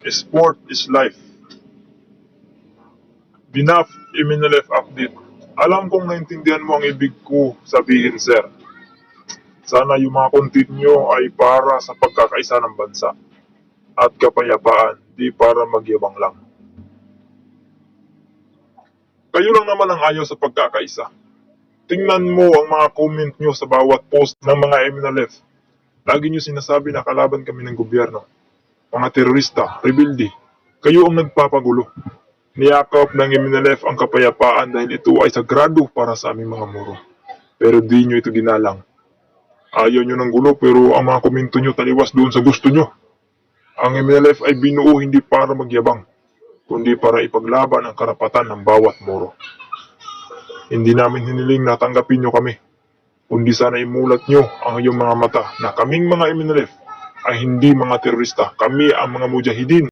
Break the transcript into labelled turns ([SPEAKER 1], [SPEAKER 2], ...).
[SPEAKER 1] Sport is life. Binaf Iminalef update. Alam kong naintindihan mo ang ibig ko sabihin, sir. Sana yung mga content nyo ay para sa pagkakaisa ng bansa at kapayapaan, di para magyabang lang. Kayo lang naman ang ayaw sa pagkakaisa. Tingnan mo ang mga comment nyo sa bawat post ng mga Eminalef. Lagi nyo sinasabi na kalaban kami ng gobyerno. Mga terorista, rebelde, kayo ang nagpapagulo. Niyakap ng Eminalef ang kapayapaan dahil ito ay sagrado para sa aming mga muro. Pero di nyo ito ginalang. Ayaw nyo ng gulo pero ang mga komento nyo taliwas doon sa gusto nyo. Ang MLF ay binuo hindi para magyabang, kundi para ipaglaban ang karapatan ng bawat moro. Hindi namin hiniling na tanggapin nyo kami, kundi sana imulat nyo ang iyong mga mata na kaming mga MNLF ay hindi mga terorista. Kami ang mga mujahidin